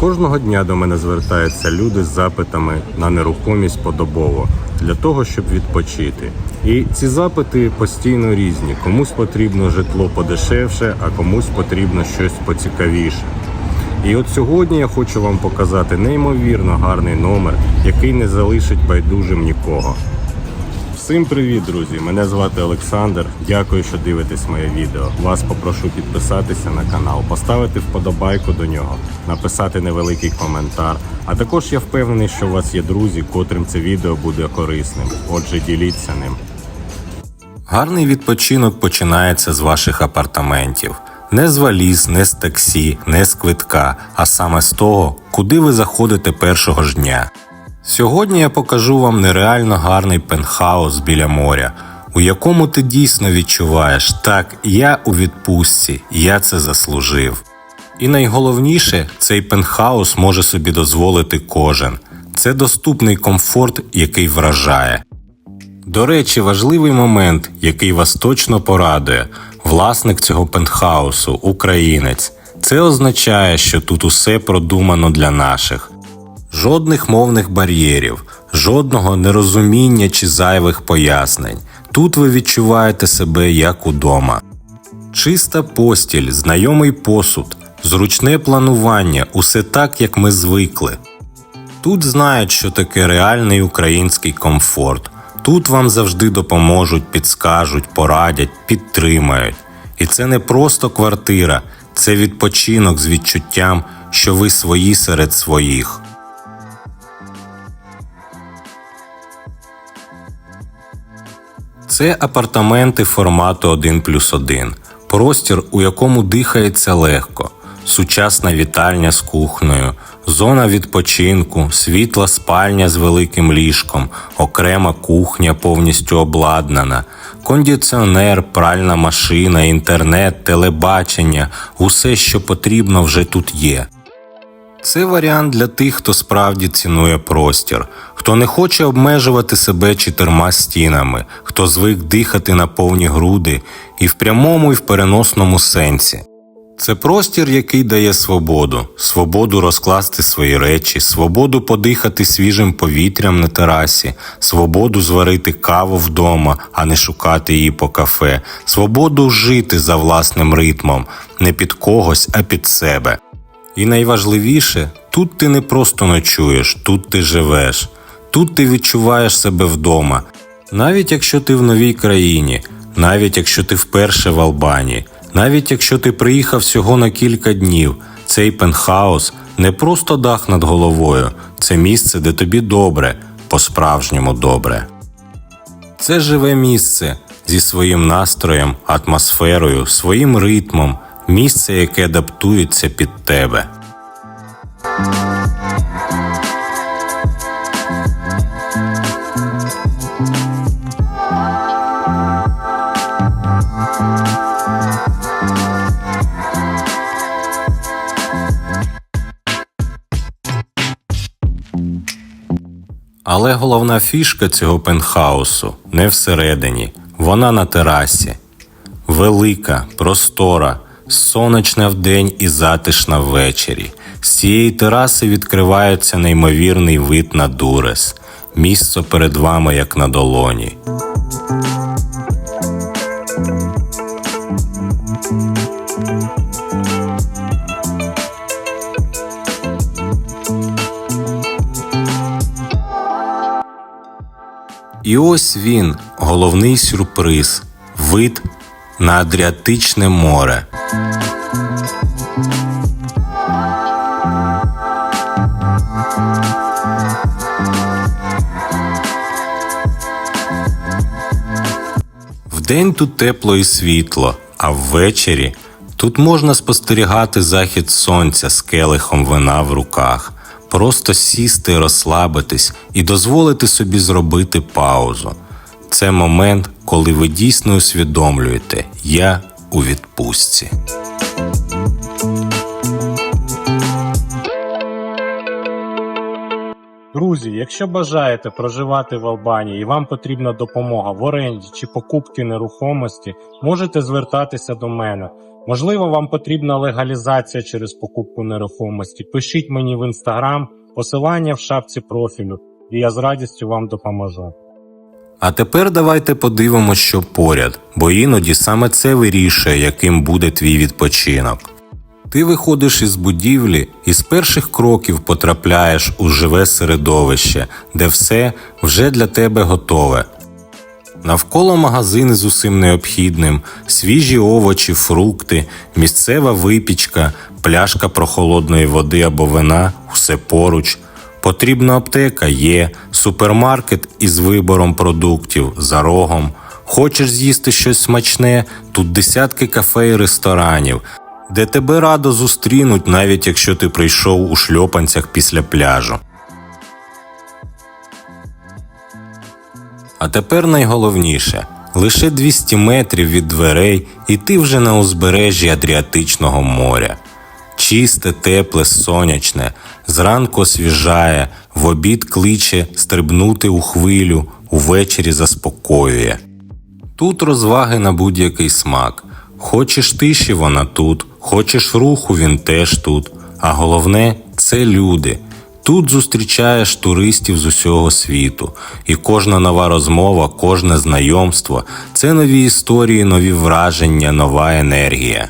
Кожного дня до мене звертаються люди з запитами на нерухомість подобово для того, щоб відпочити. І ці запити постійно різні. Комусь потрібно житло подешевше, а комусь потрібно щось поцікавіше. І от сьогодні я хочу вам показати неймовірно гарний номер, який не залишить байдужим нікого. Всім привіт, друзі! Мене звати Олександр. Дякую, що дивитесь моє відео. Вас попрошу підписатися на канал, поставити вподобайку до нього, написати невеликий коментар. А також я впевнений, що у вас є друзі, котрим це відео буде корисним. Отже, діліться ним. Гарний відпочинок починається з ваших апартаментів. Не з валіз, не з таксі, не з квитка, а саме з того, куди ви заходите першого ж дня. Сьогодні я покажу вам нереально гарний пентхаус біля моря, у якому ти дійсно відчуваєш, так, я у відпустці, я це заслужив. І найголовніше, цей пентхаус може собі дозволити кожен. Це доступний комфорт, який вражає. До речі, важливий момент, який вас точно порадує. Власник цього пентхаусу українець. Це означає, що тут усе продумано для наших. Жодних мовних бар'єрів, жодного нерозуміння чи зайвих пояснень. Тут ви відчуваєте себе як удома. Чиста постіль, знайомий посуд, зручне планування, усе так, як ми звикли. Тут знають, що таке реальний український комфорт. Тут вам завжди допоможуть, підскажуть, порадять, підтримають. І це не просто квартира, це відпочинок з відчуттям, що ви свої серед своїх. Це апартаменти формату 1 плюс 1. Простір, у якому дихається легко, сучасна вітальня з кухнею, зона відпочинку, світла спальня з великим ліжком, окрема кухня повністю обладнана, кондиціонер, пральна машина, інтернет, телебачення. Усе, що потрібно, вже тут є. Це варіант для тих, хто справді цінує простір, хто не хоче обмежувати себе чотирма стінами, хто звик дихати на повні груди і в прямому і в переносному сенсі. Це простір, який дає свободу, свободу розкласти свої речі, свободу подихати свіжим повітрям на терасі, свободу зварити каву вдома, а не шукати її по кафе, свободу жити за власним ритмом, не під когось, а під себе. І найважливіше, тут ти не просто ночуєш, тут ти живеш, тут ти відчуваєш себе вдома, навіть якщо ти в новій країні, навіть якщо ти вперше в Албанії, навіть якщо ти приїхав всього на кілька днів, цей пентхаус не просто дах над головою, це місце, де тобі добре, по-справжньому добре. Це живе місце зі своїм настроєм, атмосферою, своїм ритмом, місце, яке адаптується під тебе. Але головна фішка цього пентхаусу не всередині, вона на терасі. Велика, простора, сонячна вдень і затишна ввечері. З цієї тераси відкривається неймовірний вид на Дурес. Місце перед вами як на долоні. І ось він, головний сюрприз вид на Адріатичне море. Вдень тут тепло і світло, а ввечері тут можна спостерігати захід сонця з келихом вина в руках, просто сісти, розслабитись і дозволити собі зробити паузу. Це момент, коли ви дійсно усвідомлюєте я у відпустці. Друзі, якщо бажаєте проживати в Албанії і вам потрібна допомога в оренді чи покупці нерухомості, можете звертатися до мене. Можливо, вам потрібна легалізація через покупку нерухомості. Пишіть мені в інстаграм, посилання в шапці профілю, і я з радістю вам допоможу. А тепер давайте подивимось, що поряд, бо іноді саме це вирішує, яким буде твій відпочинок. Ти виходиш із будівлі і з перших кроків потрапляєш у живе середовище, де все вже для тебе готове. Навколо магазини з усім необхідним, свіжі овочі, фрукти, місцева випічка, пляшка прохолодної води або вина усе поруч. Потрібна аптека є, супермаркет із вибором продуктів за рогом. Хочеш з'їсти щось смачне? Тут десятки кафе і ресторанів, де тебе радо зустрінуть, навіть якщо ти прийшов у шльопанцях після пляжу. А тепер найголовніше лише 200 метрів від дверей, і ти вже на узбережжі Адріатичного моря. Чисте, тепле, сонячне, зранку освіжає, в обід кличе стрибнути у хвилю, увечері заспокоює. Тут розваги на будь-який смак. Хочеш тиші вона тут, хочеш руху він теж тут. А головне це люди. Тут зустрічаєш туристів з усього світу, і кожна нова розмова, кожне знайомство це нові історії, нові враження, нова енергія.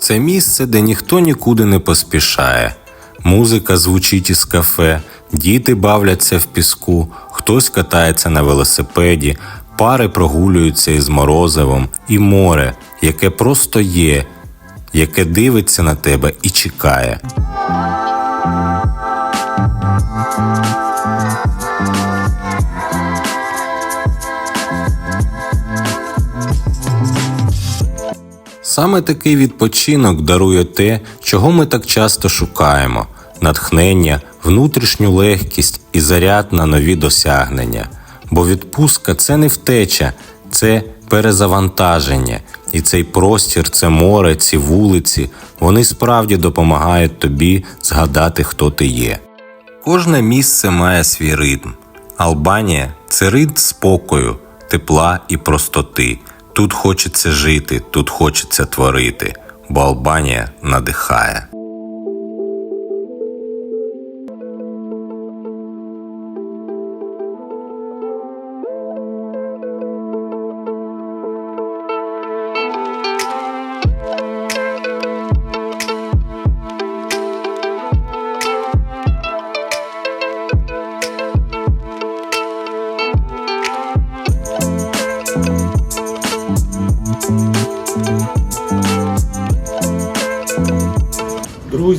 Це місце, де ніхто нікуди не поспішає. Музика звучить із кафе, діти бавляться в піску, хтось катається на велосипеді, пари прогулюються із морозивом, і море, яке просто є, яке дивиться на тебе і чекає. Саме такий відпочинок дарує те, чого ми так часто шукаємо: натхнення, внутрішню легкість і заряд на нові досягнення. Бо відпустка це не втеча, це перезавантаження. І цей простір, це море, ці вулиці, вони справді допомагають тобі згадати, хто ти є. Кожне місце має свій ритм. Албанія це ритм спокою, тепла і простоти. Тут хочеться жити, тут хочеться творити, бо Албанія надихає.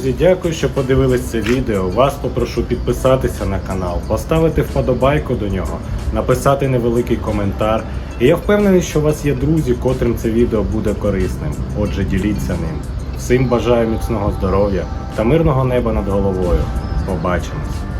Друзі, дякую, що подивились це відео. Вас попрошу підписатися на канал, поставити вподобайку до нього, написати невеликий коментар. І я впевнений, що у вас є друзі, котрим це відео буде корисним. Отже, діліться ним. Всім бажаю міцного здоров'я та мирного неба над головою. Побачимось!